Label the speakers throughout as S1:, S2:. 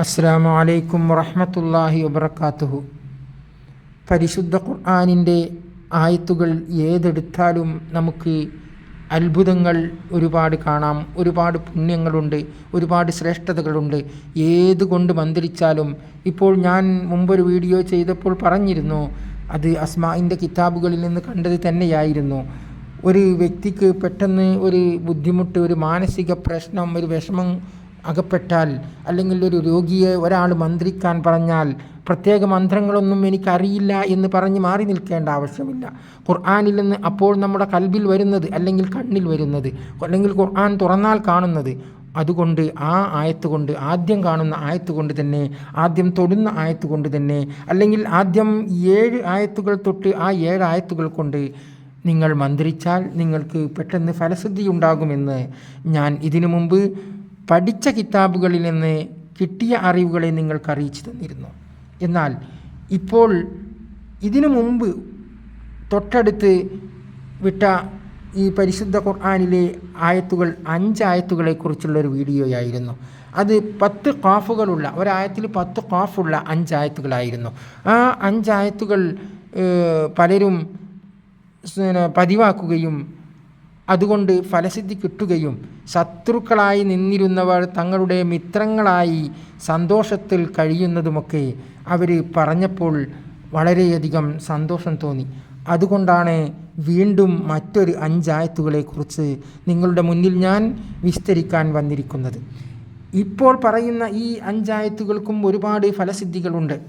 S1: അസ്സാം വലൈക്കും വറഹമത്തല്ലാഹി വബർക്കാത്തുഹു പരിശുദ്ധ ഖുർആാനിന്റെ ആയത്തുകൾ ഏതെടുത്താലും നമുക്ക് അത്ഭുതങ്ങൾ ഒരുപാട് കാണാം ഒരുപാട് പുണ്യങ്ങളുണ്ട് ഒരുപാട് ശ്രേഷ്ഠതകളുണ്ട്. ഏതുകൊണ്ട് മന്ത്രിച്ചാലും ഇപ്പോൾ ഞാൻ മുമ്പൊരു വീഡിയോ ചെയ്തപ്പോൾ പറഞ്ഞിരുന്നു അത് അസ്മാഇന്റെ കിതാബുകളിൽ നിന്ന് കണ്ടത് തന്നെയായിരുന്നു. ഒരു വ്യക്തിക്ക് പെട്ടെന്ന് ഒരു ബുദ്ധിമുട്ട് ഒരു മാനസിക പ്രശ്നം ഒരു വിഷമം അകപ്പെട്ടാൽ അല്ലെങ്കിൽ ഒരു രോഗിയെ ഒരാൾ മന്ത്രിക്കാൻ പറഞ്ഞാൽ പ്രത്യേക മന്ത്രങ്ങളൊന്നും എനിക്കറിയില്ല എന്ന് പറഞ്ഞ് മാറി നിൽക്കേണ്ട ആവശ്യമില്ല. ഖുർആാനിൽ നിന്ന് അപ്പോൾ നമ്മുടെ കൽബിൽ വരുന്നത് അല്ലെങ്കിൽ കണ്ണിൽ വരുന്നത് അല്ലെങ്കിൽ ഖുർആൻ തുറന്നാൽ കാണുന്നത് അതുകൊണ്ട് ആ ആയത്ത് കൊണ്ട് ആദ്യം കാണുന്ന ആയത്ത് കൊണ്ട് തന്നെ ആദ്യം തൊടുന്ന ആയത്ത് കൊണ്ട് തന്നെ അല്ലെങ്കിൽ ആദ്യം ഏഴ് ആയത്തുകൾ തൊട്ട് ആ ഏഴ് ആയത്തുകൾ കൊണ്ട് നിങ്ങൾ മന്ത്രിച്ചാൽ നിങ്ങൾക്ക് പെട്ടെന്ന് ഫലസിദ്ധി ഉണ്ടാകുമെന്ന് ഞാൻ ഇതിനു മുമ്പ് പഠിച്ച കിതാബുകളിൽ നിന്ന് കിട്ടിയ അറിവുകളെ നിങ്ങൾക്ക് അറിയിച്ചു തന്നിരുന്നു. എന്നാൽ ഇപ്പോൾ ഇതിനു മുമ്പ് തൊട്ടടുത്ത് വിട്ട ഈ പരിശുദ്ധ ഖുർആാനിലെ ആയത്തുകൾ അഞ്ചായത്തുകളെക്കുറിച്ചുള്ള ഒരു വീഡിയോയായിരുന്നു. അത് പത്ത് കാഫുകളുള്ള ഒരായത്തിൽ പത്ത് കാഫുള്ള അഞ്ചായത്തുകളായിരുന്നു ആ അഞ്ചായത്തുകൾ പലരും പതിവാക്കുകയും അതുകൊണ്ട് ഫലസിദ്ധി കിട്ടുകയും ശത്രുക്കളായി നിന്നിരുന്നവർ തങ്ങളുടെ മിത്രങ്ങളായി സന്തോഷത്തിൽ കഴിയുന്നതുമൊക്കെ അവർ പറഞ്ഞപ്പോൾ വളരെയധികം സന്തോഷം തോന്നി. അതുകൊണ്ടാണ് വീണ്ടും മറ്റൊരു അഞ്ചായത്തുകളെക്കുറിച്ച് നിങ്ങളുടെ മുന്നിൽ ഞാൻ വിസ്തരിക്കാൻ വന്നിരിക്കുന്നത്. ഇപ്പോൾ പറയുന്ന ഈ അഞ്ചായത്തുകൾക്കും ഒരുപാട് ഫലസിദ്ധികളുണ്ട്.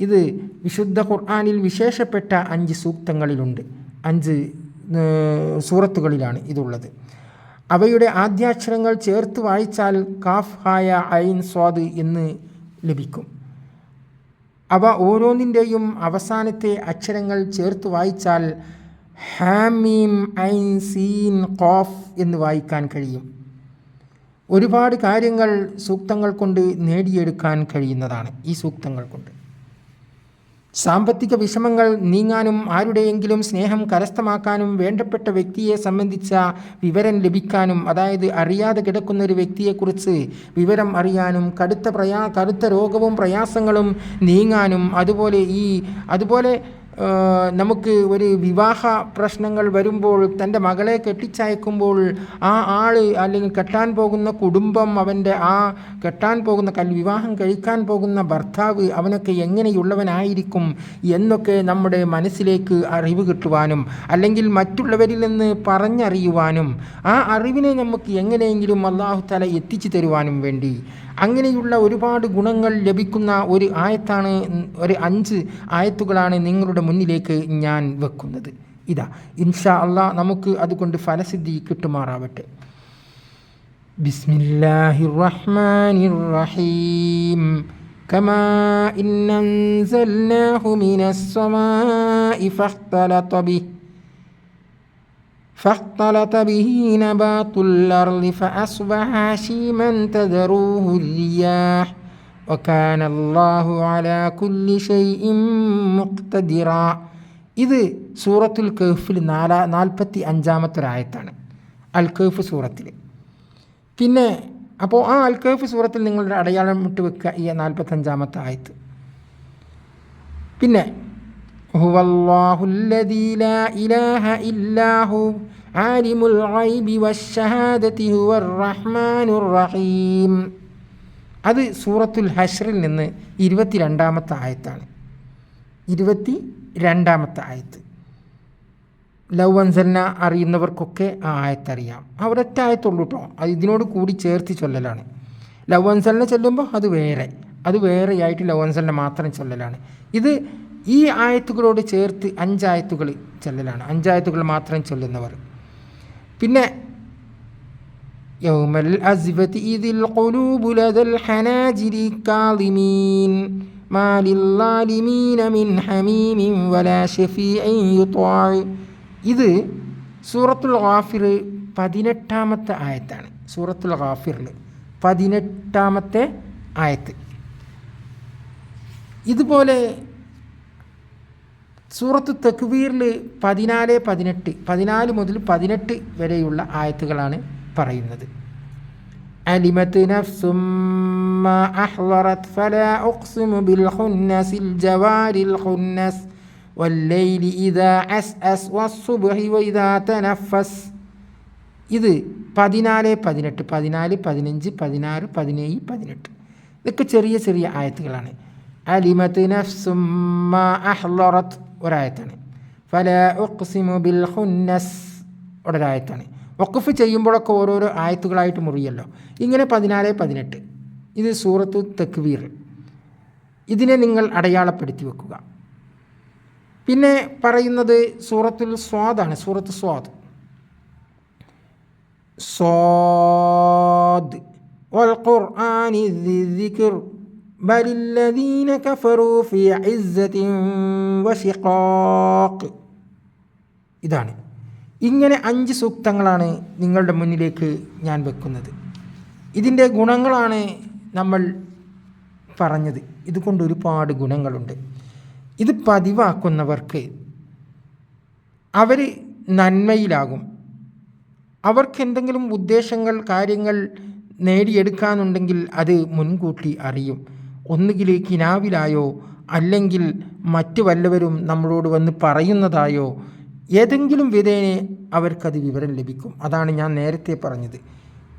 S1: ഇത് വിശുദ്ധ ഖുർആാനിൽ വിശേഷപ്പെട്ട അഞ്ച് സൂക്തങ്ങളിലുണ്ട്. അഞ്ച് സൂറത്തുകളിലാണ് ഇതുള്ളത്. അവയുടെ ആദ്യാക്ഷരങ്ങൾ ചേർത്ത് വായിച്ചാൽ കാഫ് ഹായ ഐൻ സ്വാദ് എന്ന് ലഭിക്കും. അവ ഓരോന്നിന്റെയും അവസാനത്തെ അക്ഷരങ്ങൾ ചേർത്ത് വായിച്ചാൽ ഹാമീം ഐൻ സീൻ കോഫ് എന്ന് വായിക്കാൻ കഴിയും. ഒരുപാട് കാര്യങ്ങൾ സൂക്തങ്ങൾ കൊണ്ട് നേടിയെടുക്കാൻ കഴിയുന്നതാണ് ഈ സൂക്തങ്ങൾ കൊണ്ട്. സാമ്പത്തിക വിഷമങ്ങൾ നീങ്ങാനും ആരുടെയെങ്കിലും സ്നേഹം കരസ്ഥമാക്കാനും വേണ്ടപ്പെട്ട വ്യക്തിയെ സംബന്ധിച്ച വിവരം ലഭിക്കാനും അതായത് അറിയാതെ കിടക്കുന്ന ഒരു വ്യക്തിയെക്കുറിച്ച് വിവരം അറിയാനും കടുത്ത പ്രയാ കടുത്ത രോഗവും പ്രയാസങ്ങളും നീങ്ങാനും അതുപോലെ ഈ അതുപോലെ നമുക്ക് ഒരു വിവാഹ പ്രശ്നങ്ങൾ വരുമ്പോൾ തന്റെ മകളെ കെട്ടിച്ചയക്കുമ്പോൾ ആ ആൾ അല്ലെങ്കിൽ കെട്ടാൻ പോകുന്ന കുടുംബം അവന്റെ ആ കെട്ടാൻ പോകുന്ന വിവാഹം കഴിക്കാൻ പോകുന്ന ഭർത്താവ് അവനൊക്കെ എങ്ങനെയുള്ളവനായിരിക്കും എന്നൊക്കെ നമ്മുടെ മനസ്സിലേക്ക് അറിവ് കിട്ടുവാനും അല്ലെങ്കിൽ മറ്റുള്ളവരിൽ നിന്ന് പറഞ്ഞറിയുവാനും ആ അറിവിനെ നമുക്ക് എങ്ങനെയെങ്കിലും അള്ളാഹു തല എത്തിച്ചു തരുവാനും വേണ്ടി. അങ്ങനെയുള്ള ഒരുപാട് ഗുണങ്ങൾ ലഭിക്കുന്ന ഒരു ആയത്താണ് ഒരു അഞ്ച് ആയത്തുകളാണ് നിങ്ങളുടെ മുന്നിലേക്ക് ഞാൻ വെക്കുന്നത് ഇതാ ഇൻഷാ അള്ളാ നമുക്ക് അതുകൊണ്ട് ഫലസിദ്ധി കിട്ടുമാറാവട്ടെ ബിസ്മില്ലാഹിർ റഹ്മാനിർ റഹീം كما إن أنزلناه من السماء فاختلط به فاختلط به نبات الأرض فأصبح هشيما تذروه الرياح ഒക്കാൻ അള്ളാഹു അലാ കുല്ലി മുക്തദിറ ഇത് സൂറത്തുൽ കേഫിൽ നാലാ നാൽപ്പത്തി അഞ്ചാമത്തെ ഒരായത്താണ് അൽ കേഫ് സൂറത്തിൽ. പിന്നെ അപ്പോൾ ആ അൽ കേഫ് സൂറത്തിൽ നിങ്ങളുടെ അടയാളം ഇട്ട് വെക്കുക ഈ നാൽപ്പത്തഞ്ചാമത്തെ ആയത്ത് പിന്നെ ആലിമുൽ അത് സൂറത്തുൽ ഹഷറിൽ നിന്ന് ഇരുപത്തി രണ്ടാമത്തെ ആയത്താണ്. ഇരുപത്തി രണ്ടാമത്തെ ആയത്ത്. ലവ് അൻസലിന അറിയുന്നവർക്കൊക്കെ ആ ആയത്തറിയാം. ആ ഒരൊറ്റ ആയത്തുള്ളൂ കേട്ടോ അത് ഇതിനോട് കൂടി ചേർത്ത് ചൊല്ലലാണ്. ലവ് അൻസലിനെ ചൊല്ലുമ്പോൾ അത് വേറെ. അത് വേറെയായിട്ട് ലവ് അൻസലിനെ മാത്രം ചൊല്ലലാണ്. ഇത് ഈ ആയത്തുകളോട് ചേർത്ത് അഞ്ചായത്തുകൾ ചൊല്ലലാണ്. അഞ്ചായത്തുകൾ മാത്രം ചൊല്ലുന്നവർ. പിന്നെ يوم الأزفة إذ القلوب لدى الحناجر كاظمين ما للظالمين من حميم ولا شفيع يطاع ഇത് സൂറത്തുൽ ഗാഫിർ പതിനെട്ടാമത്തെ ആയത്താണ് സൂറത്തുൽ ഗാഫിറിൽ പതിനെട്ടാമത്തെ ആയത്ത് ഇതുപോലെ സൂറത്ത് തക്വീറിൽ പതിനാല് പതിനെട്ട് പതിനാല് മുതൽ പതിനെട്ട് വരെയുള്ള ആയത്തുകളാണ് പറയുന്നത് علمت نفس ما أحضرت فلا أقسم بالخنس الجوار الخنس والليل إذا عسأس والصبح وإذا تنفس ഇത് പതിനാല് പതിനെട്ട് പതിനാല് പതിനഞ്ച് പതിനാറ് പതിനേഴ് പതിനെട്ട് ഇതൊക്കെ ചെറിയ ചെറിയ ആയത്തുകളാണ് അലിമത്ത് നഫ്സുമ്മ അഹ്ലറത്ത് ഒരായത്താണ് ഫല ഉഖ്സിമു ബിൽ ഹുന്നസ് ഒരായത്താണ് വഖഫ് ചെയ്യുമ്പോഴൊക്കെ ഓരോരോ ആയത്തുകളായിട്ട് മുറിയല്ലോ ഇങ്ങനെ പതിനാല് പതിനെട്ട് ഇത് സൂറത്തു തക്വീർ ഇതിനെ നിങ്ങൾ അടയാളപ്പെടുത്തി വെക്കുക പിന്നെ പറയുന്നത് സൂറത്തുൽ സ്വാദാണ് സൂറത്ത് സ്വാദ് صاد والقرآن ذي الذكر بل الذين كفروا في عزة وشقاق ഇതാണ് ഇങ്ങനെ അഞ്ച് സൂക്തങ്ങളാണ് നിങ്ങളുടെ മുന്നിലേക്ക് ഞാൻ വെക്കുന്നത്. ഇതിന്റെ ഗുണങ്ങളാണ് നമ്മൾ പറഞ്ഞത്. ഇതുകൊണ്ട് ഒരുപാട് ഗുണങ്ങളുണ്ട്. ഇത് പതിവാക്കുന്നവർക്ക് അവർ നന്മയിലാകും. അവർക്ക് എന്തെങ്കിലും ഉദ്ദേശങ്ങൾ കാര്യങ്ങൾ നേടിയെടുക്കാനുണ്ടെങ്കിൽ അത് മുൻകൂട്ടി അറിയും. ഒന്നുകിൽ കിനാവിലായോ അല്ലെങ്കിൽ മറ്റു വല്ലവരും നമ്മളോട് വന്ന് പറയുന്നതായോ ഏതെങ്കിലും വിധേനെ അവർക്കത് വിവരം ലഭിക്കും. അതാണ് ഞാൻ നേരത്തെ പറഞ്ഞത്.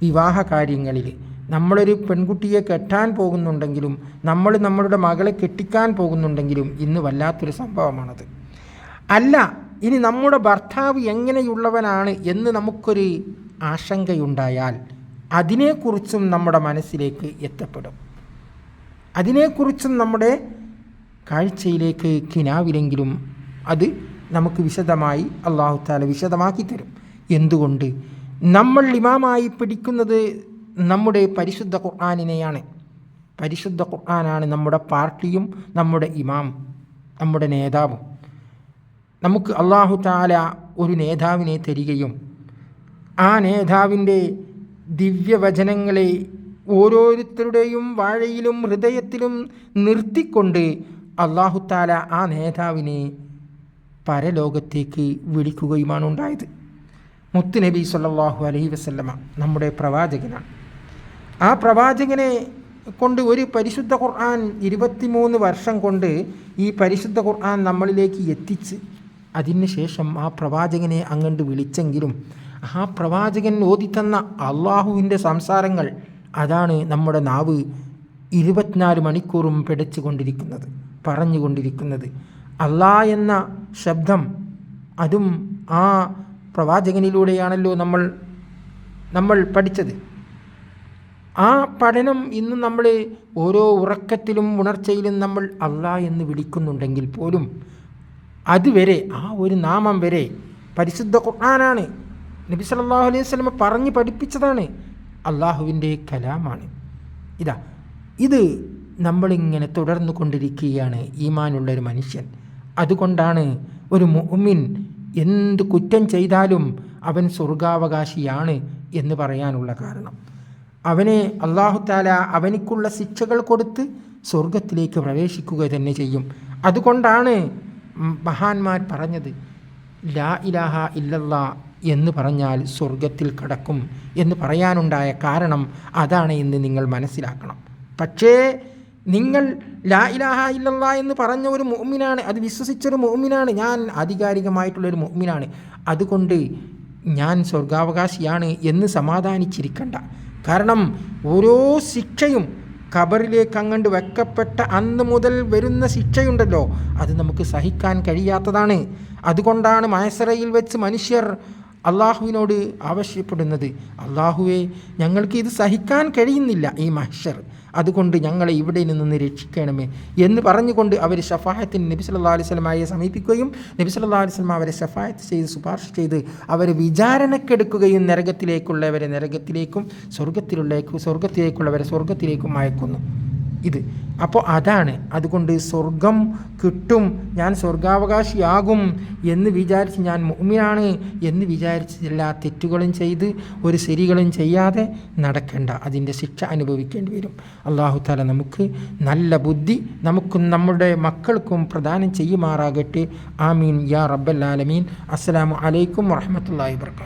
S1: വിവാഹ കാര്യങ്ങളിൽ നമ്മളൊരു പെൺകുട്ടിയെ കെട്ടാൻ പോകുന്നുണ്ടെങ്കിലും നമ്മൾ നമ്മളുടെ മകളെ കെട്ടിക്കാൻ പോകുന്നുണ്ടെങ്കിലും ഇന്ന് വല്ലാത്തൊരു സംഭവമാണത്. അല്ല ഇനി നമ്മുടെ ഭർത്താവ് എങ്ങനെയുള്ളവനാണ് എന്ന് നമുക്കൊരു ആശങ്കയുണ്ടായാൽ അതിനെക്കുറിച്ചും നമ്മുടെ മനസ്സിലേക്ക് എത്തപ്പെടും. അതിനെക്കുറിച്ചും നമ്മുടെ കാഴ്ചയിലേക്ക് കിനാവിലെങ്കിലും അത് നമുക്ക് വിശദമായി അള്ളാഹു താല വിശദമാക്കി തരും. എന്തുകൊണ്ട്? നമ്മൾ ഇമാമായി പിടിക്കുന്നത് നമ്മുടെ പരിശുദ്ധ ഖുർആാനിനെയാണ്. പരിശുദ്ധ ഖുർആാനാണ് നമ്മുടെ പാർട്ടിയും നമ്മുടെ ഇമാം നമ്മുടെ നേതാവും. നമുക്ക് അള്ളാഹു താല ഒരു നേതാവിനെ തരികയും ആ നേതാവിന്റെ ദിവ്യവചനങ്ങളെ ഓരോരുത്തരുടെയും വാഴയിലും ഹൃദയത്തിലും നിർത്തിക്കൊണ്ട് അള്ളാഹു താല ആ നേതാവിനെ പരലോകത്തേക്ക് വിളിക്കുകയുമാണ് ഉണ്ടായത് മുത്തുനബി സല്ലാഹു അലൈഹി വസല്ലമ നമ്മുടെ പ്രവാചകനാണ്. ആ പ്രവാചകനെ കൊണ്ട് ഒരു പരിശുദ്ധ ഖുർആൻ ഇരുപത്തിമൂന്ന് വർഷം കൊണ്ട് ഈ പരിശുദ്ധ ഖുർആൻ നമ്മളിലേക്ക് എത്തിച്ച് അതിനുശേഷം ആ പ്രവാചകനെ അങ്ങോട്ട് വിളിച്ചെങ്കിലും ആ പ്രവാചകൻ ഓതിത്തന്ന അള്ളാഹുവിന്റെ സംസാരങ്ങൾ അതാണ് നമ്മുടെ നാവ് ഇരുപത്തിനാല് മണിക്കൂറും പിടച്ചു കൊണ്ടിരിക്കുന്നത് പറഞ്ഞുകൊണ്ടിരിക്കുന്നത്. അള്ളാ എന്ന ശബ്ദം അതും ആ പ്രവാചകനിലൂടെയാണല്ലോ നമ്മൾ നമ്മൾ പഠിച്ചത്. ആ പഠനം ഇന്ന് നമ്മൾ ഓരോ ഉറക്കത്തിലും ഉണർച്ചയിലും നമ്മൾ അള്ളാ എന്ന് വിളിക്കുന്നുണ്ടെങ്കിൽ പോലും അതുവരെ ആ ഒരു നാമം വരെ പരിശുദ്ധ ഖുർആനാണ്. നബി സല്ലല്ലാഹു അലൈഹി സ്വലമ പറഞ്ഞ് പഠിപ്പിച്ചതാണ് അള്ളാഹുവിന്റെ കലാമാണ്. ഇതാ ഇത് നമ്മളിങ്ങനെ തുടർന്നു കൊണ്ടിരിക്കുകയാണ് ഈമാനുള്ളൊരു മനുഷ്യൻ. അതുകൊണ്ടാണ് ഒരു മുഅ്മിൻ എന്ത് കുറ്റം ചെയ്താലും അവൻ സ്വർഗാവകാശിയാണ് എന്ന് പറയാനുള്ള കാരണം. അവനെ അള്ളാഹു താല അവനിക്കുള്ള ശിക്ഷകൾ കൊടുത്ത് സ്വർഗത്തിലേക്ക് പ്രവേശിക്കുക തന്നെ ചെയ്യും. അതുകൊണ്ടാണ് മഹാന്മാർ പറഞ്ഞത് ലാ ഇലാഹ ഇല്ലല്ല എന്ന് പറഞ്ഞാൽ സ്വർഗത്തിൽ കടക്കും എന്ന് പറയാനുണ്ടായ കാരണം അതാണ് ഇന്ന് നിങ്ങൾ മനസ്സിലാക്കണം. പക്ഷേ നിങ്ങൾ ലാ ഇലാഹ ഇല്ലല്ലാ എന്ന് പറഞ്ഞ ഒരു മുഅ്മിനാണ് അത് വിശ്വസിച്ചൊരു മുഅ്മിനാണ്. ഞാൻ ആധികാരികമായിട്ടുള്ളൊരു മുഅ്മിനാണ്. അതുകൊണ്ട് ഞാൻ സ്വർഗാവകാശിയാണ് എന്ന് സമാധാനിച്ചിരിക്കണ്ട. കാരണം ഓരോ ശിക്ഷയും ഖബറിലേക്ക് അങ്ങണ്ട് വെക്കപ്പെട്ട അന്ന് മുതൽ വരുന്ന ശിക്ഷയുണ്ടല്ലോ. അത് നമുക്ക് സഹിക്കാൻ കഴിയാത്തതാണ്. അതുകൊണ്ടാണ് മയസറയിൽ വെച്ച് മനുഷ്യർ അള്ളാഹുവിനോട് ആവശ്യപ്പെടുന്നത്. അള്ളാഹുവെ ഞങ്ങൾക്ക് ഇത് സഹിക്കാൻ കഴിയുന്നില്ല ഈ മഹ്ഷർ. അതുകൊണ്ട് ഞങ്ങളെ ഇവിടെ നിന്ന് രക്ഷിക്കണമേ എന്ന് പറഞ്ഞുകൊണ്ട് അവർ ഷഫായത്തിന് നബി അലൈഹി സ്വലമായെ സമീപിക്കുകയും നബി സല്ലാ അലൈഹി സ്വലമ അവരെ ഷഫായത്ത് ചെയ്ത് ശുപാർശ ചെയ്ത് അവരെ വിചാരണക്കെടുക്കുകയും നരകത്തിലേക്കുള്ളവരെ നരകത്തിലേക്കും സ്വർഗത്തിലുള്ള സ്വർഗത്തിലേക്കുള്ളവരെ സ്വർഗത്തിലേക്കും അയക്കുന്നു ഇത്. അപ്പോൾ അതാണ്. അതുകൊണ്ട് സ്വർഗം കിട്ടും. ഞാൻ സ്വർഗാവകാശിയാകും എന്ന് വിചാരിച്ച് ഞാൻ മുഅ്മിനാണ് എന്ന് വിചാരിച്ച് എല്ലാ തെറ്റുകളും ചെയ്ത് ഒരു ശരികളും ചെയ്യാതെ നടക്കേണ്ട. അതിന്റെ ശിക്ഷ അനുഭവിക്കേണ്ടി വരും. അള്ളാഹു താല നമുക്ക് നല്ല ബുദ്ധി നമുക്കും നമ്മുടെ മക്കൾക്കും പ്രദാനം ചെയ്യുമാറാകട്ടെ. ആമീൻ. യാ റബ്ബൽ ആലമീൻ. അസ്സലാമു അലൈക്കും വറഹമത്തല്ലാ വർക്കാത്തു